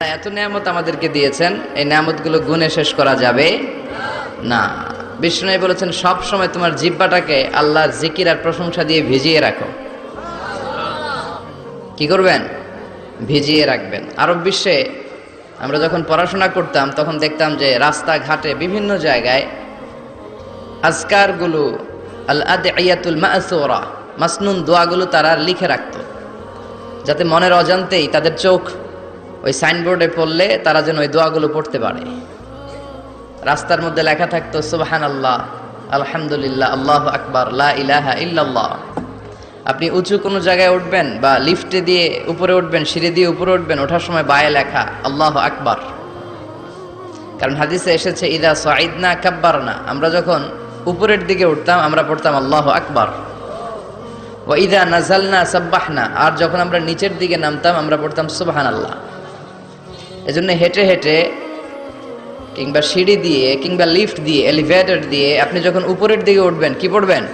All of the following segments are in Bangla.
এত নিয়ামত আমাদেরকে দিয়েছেন, এই নিয়ামতগুলো গুণে শেষ করা যাবে না। বিষ্ণু বলেছেন, সব সময় তোমার জিব্বাটাকে আল্লাহর জিকির আর প্রশংসা দিয়ে ভিজিয়ে রাখো। কি করবেন? ভিজিয়ে রাখবেন। আরব বিশ্বে আমরা যখন পড়াশোনা করতাম, তখন দেখতাম যে রাস্তাঘাটে বিভিন্ন জায়গায় আজকারগুলো আল মাসুরা, মাসনুন দোয়াগুলো তারা লিখে রাখত। যাতে মনের অজান্তেই তাদের চোখ ওই সাইনবোর্ডে পড়লে তারা যেন ওই দোয়াগুলো পড়তে পারে। রাস্তার মধ্যে লেখা থাকতো সুবাহান আল্লাহ আলহামদুলিল্লাহ, আল্লাহ আকবার, লা ইলাহা ইল্লাল্লাহ। আপনি উঁচু কোনো জায়গায় উঠবেন বা লিফটে দিয়ে উপরে উঠবেন, সিঁড়ি দিয়ে উপরে উঠবেন, ওঠার সময় বায়ে লেখা, আল্লাহ আকবার। কারণ হাদিসে এসেছে, ইদা সাইদনা কাব্বার না আমরা যখন উপরের দিকে উঠতাম, আমরা পড়তাম, আল্লাহ আকবার। ও ইদা নাজালনা সাব্বাহনা। আর যখন আমরা নিচের দিকে নামতাম, আমরা পড়তাম সুবাহান আল্লাহ এজন্য হেঁটে হেঁটে কিংবা সিঁড়ি দিয়ে কিংবা লিফট দিয়ে এলিভেটর দিয়ে আপনি যখন উপরের দিকে উঠবেন, কি পড়বেন?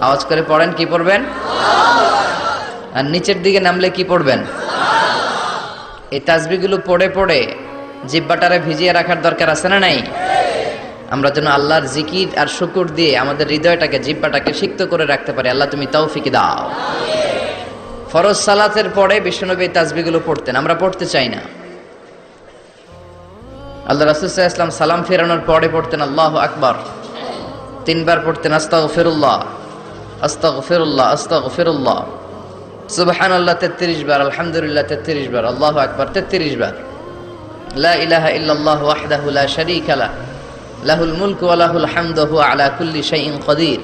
আওয়াজ করে পড়েন, কি পড়বেন? আর নিচের দিকে নামলে কি পড়বেন? এই তাসবিগুলো পড়ে পড়ে জিব্বাটারে ভিজিয়ে রাখার দরকার আছে না নাই? আমরা যেন আল্লাহর জিকির আর শুকুর দিয়ে আমাদের হৃদয়টাকে, জিব্বাটাকে সিক্ত করে রাখতে পারি। আল্লাহ তুমি তাও তৌফিক দাও। ফরজ সালাতের পরে বিশ্বনবী এই তাসবিগুলো পড়তেন, আমরা পড়তে চাই না। আল্লাহ রাসুসাহ ইসলাম সালাম ফেরানোর পরে পড়তেন, আল্লাহ আকবর। তিনবার পড়তেন আস্তাগ ফিরুল্লাহ আস্তাগ ফিরুল্লাহ আস্তাগ ফিরুল্লাহ সুবহান আল্লাহ তেত্রিশ বার, আলহামদুলিল্লাহ, তেত্রিশ বার, আল্লাহ আকবার, তেত্রিশ বার। লা ইলাহা ইল্লাল্লাহ ওয়াহদাহু লা শারীকা লা লাহুল মুলকু ওয়া লাহুল হামদু, হুয়া আলা কুল্লি শাইইন কদির।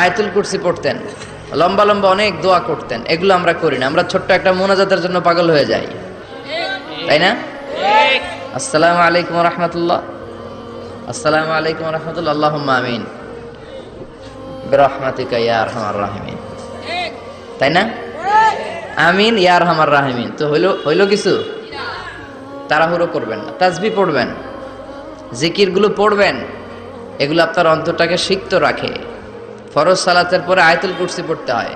আয়াতুল কুরসি পড়তেন লম্বা লম্বা অনেক দোয়া করতেন, এগুলো আমরা করি না। আমরা ছোট্ট একটা মোনাজাতের জন্য পাগল হয়ে যাই। তাই না? আসসালামু আলাইকুম রহমতুল্লাহ। আসসালামু আলাইকুম রহমতুল্লাহ। আল্লাহ আমিন। রাহিমিন। তাই না? আমিন, ইয়া আরহামার রাহিমিন। তো হইল হইল কিছু? তাড়াহুড়ো করবেন না। তাজবি পড়বেন। জিকিরগুলো পড়বেন। এগুলো আপনার অন্তরটাকে সিক্ত রাখে। ফরজ সালাতের পরে আয়াতুল কুরসি পড়তে হয়।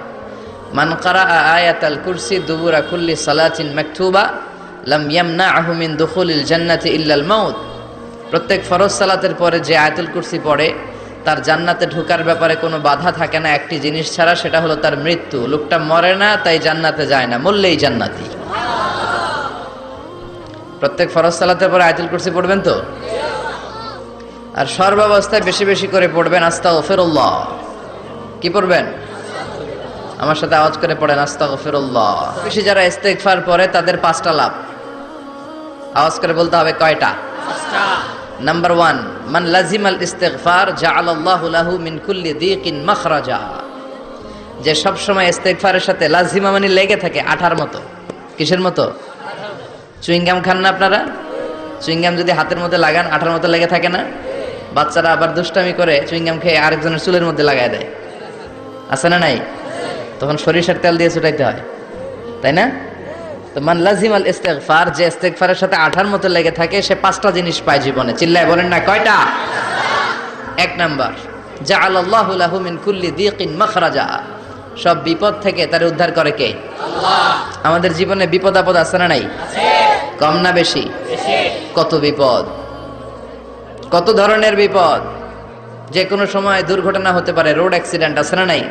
মান কারা আয়াতাল কুরসি দুবুরা কুল্লি সালাতিন মাকতুবা লাম ইয়ামনাহু মিন দুখুলিল জান্নাতি ইল্লাল মাউত। প্রত্যেক ফরজ সালাতের পরে যে আয়াতুল কুরসি পড়ে, তার জান্নাতে ঢোকার ব্যাপারে কোনো বাধা থাকে না। একটি জিনিস ছাড়া সেটা হলো তার মৃত্যু। লোকটা মরে না, তাই জান্নাতে যায় না, মরলেই জান্নাতি। প্রত্যেক ফরজ সালাতের পরে আয়াতুল কুরসি পড়বেন তো? আর সর্বাবস্থায় বেশি বেশি করে পড়বেন আস্তা ফেরুল্লাহ কি পড়বেন? আমার সাথে আওয়াজ করে পড়েন আস্তা ফেরুল্লাহ বেশি যারা ইস্তেকফার পরে তাদের পাঁচটা লাভ। আওয়াজ করে বলতে হবে কয়টা? নাম্বার ওয়ান মান লাজিম আল ইস্তেকফার জাআল আল্লাহু লাহু মিন কুল্লি দিকিন মাখরাজা। যে সব সময় ইস্তেকফারের সাথে লাজিমা মানে লেগে থাকে আঠার মতো। কিসের মতো? চুইংগাম খান না আপনারা? চুইংগাম যদি হাতের মধ্যে লাগান আঠার মতো লেগে থাকে না? বাচ্চারা আবার দুষ্টামি করে চুইংগাম খেয়ে আরেকজনের চুলের মধ্যে লাগায় দেয়। আছে না নাই? তখন সরিষার তেল দিয়ে ছুটাইতে হয়। তাই না? তো মান লাজিম আল ইস্তেগফার যে ইস্তেগফারের সাথে আঠার মতো লেগে থাকে সে পাঁচটা জিনিস পায় জীবনে। চিল্লায় বলেন না কয়টা? এক নাম্বার যা আল্লাহ লাহু মিন কুল্লি দিকিন মাখরাজা। সব বিপদ থেকে তার উদ্ধার করে কে? আমাদের জীবনে বিপদ আপদ আছে না নাই? কম না বেশি। কত বিপদ? কত ধরনের বিপদ? যে কোনো সময় দুর্ঘটনা হতে পারে রোড অ্যাক্সিডেন্ট আছে না নাই?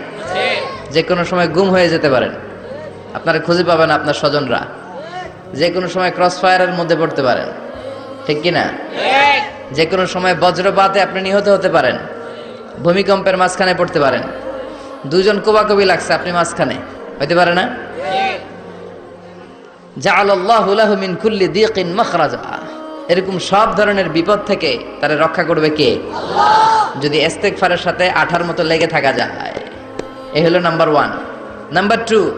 যে কোনো সময় গুম হয়ে যেতে পারেন। আপনারা খুঁজে পাবেন আপনার স্বজনরা। যে কোনো সময় ক্রস ফায়ারের মধ্যে পড়তে পারেন। ঠিক কি না যে কোনো সময় বজ্রপাতে আপনি নিহত হতে পারেন। ভূমিকম্পের মাঝখানে পড়তে পারেন। দুজন কোবাকবি লাগছে আপনি মাঝখানে। হইতে পারে না? জাআলাল্লাহু লাহু মিন কুল্লি দিকিন মাখরাজা। এরকম সব ধরনের বিপদ থেকে তারা রক্ষা করবে কে? যদি ইস্তেগফারের সাথে আঠার মতো লেগে থাকা যায়। এ হলো নাম্বার ওয়ান। নাম্বার টু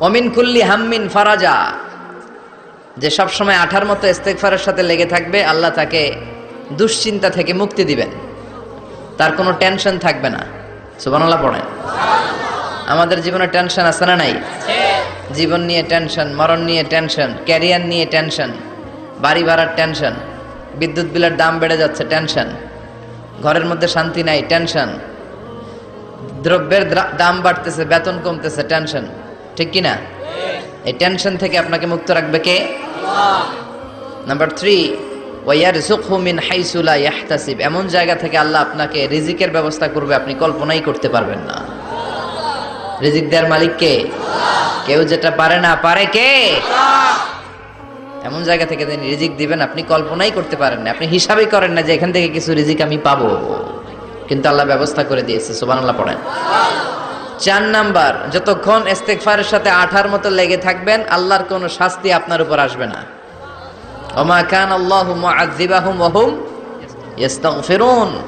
অমিন কুল্লি হাম্মিন ফারাজা। যে সব সময় আঠার মতো ইস্তেগফারের সাথে লেগে থাকবে আল্লাহ তাকে দুশ্চিন্তা থেকে মুক্তি দিবেন। তার কোনো টেনশন থাকবে না। সুবহানাল্লাহ পড়েন। আমাদের জীবনে টেনশন আছে না নাই? জীবন নিয়ে টেনশন মরণ নিয়ে টেনশন ক্যারিয়ার নিয়ে টেনশন। বাড়ি ভাড়ার টেনশন বিদ্যুৎ বিলের দাম বেড়ে যাচ্ছে টেনশন। ঘরের মধ্যে শান্তি নাই টেনশন। দ্রব্যের দাম বাড়তেছে বেতন কমতেছে টেনশন। ঠিক কি না এই টেনশন থেকে আপনাকে মুক্ত রাখবে কে? নাম্বার থ্রি ওয়ার মিন হাইসুলা ইয়াহতাসিব। এমন জায়গা থেকে আল্লাহ আপনাকে রিজিকের ব্যবস্থা করবে আপনি কল্পনাই করতে পারবেন না। রিজিক দেওয়ার মালিক কে? কেউ যেটা পারে না পারে কে? এমন জায়গা থেকে তিনি রিজিক দিবেন আপনি কল্পনাই করতে পারেন না। আপনি হিসাবই করেন না যে এখান থেকে কিছু রিজিক আমি পাবো। কিন্তু আল্লাহ ব্যবস্থা করে দিয়েছে সুবান আল্লাহ পড়েন। চার নাম্বার যতক্ষণ ইস্তেগফারের সাথে আঠার মতো লেগে থাকবেন আল্লাহর কোনো শাস্তি আপনার উপর আসবে না। ওমা কান আল্লাহু মুআযযিবাহুম ওয়া হুম ইস্তাগফিরুন।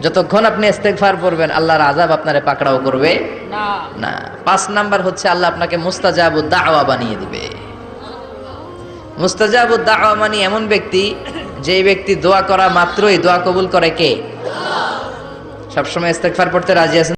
যতক্ষণ আপনি ইস্তেগফার করবেন আল্লাহর আযাব আপনারে পাকড়াও করবে না। না। পাঁচ নাম্বার হচ্ছে আল্লাহ আপনাকে মুস্তাজাবু দাওয়া বানিয়ে দিবে। মুস্তাজাবু দাওয়া মানে এমন ব্যক্তি যে ব্যক্তি দোয়া করা মাত্রই দোয়া কবুল করে কে? সবসময় ইস্তেকফার পড়তে রাজি আছেন?